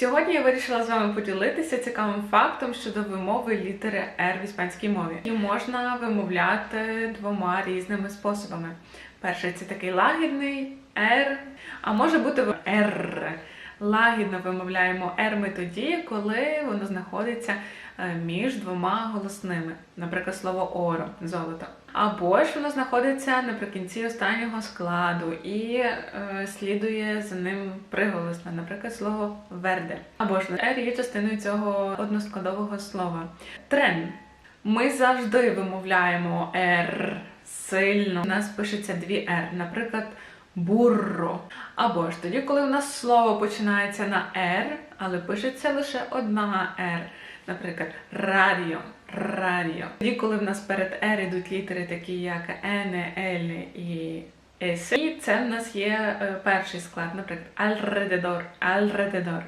Сьогодні я вирішила з вами поділитися цікавим фактом щодо вимови літери R в іспанській мові. І можна вимовляти двома різними способами. Перший це такий лагідний R, а може бути R. Лагідно вимовляємо R ми тоді, коли воно знаходиться е, між двома голосними, наприклад, слово оро золото. Або ж воно знаходиться наприкінці останнього складу і е, слідує за ним приголосна, наприклад, слово верде. Або ж R є частиною цього односкладового слова. Трен. Ми завжди вимовляємо R сильно. У нас пишеться дві R, наприклад, бурро. Або ж тоді, коли в нас слово починається на R, але пишеться лише одна «р». Наприклад, радіо, радіо. Тоді, коли в нас перед «р» йдуть літери, такі як «н», «л» і «с», І це в нас є е, перший склад, наприклад, «альредедор», alrededor.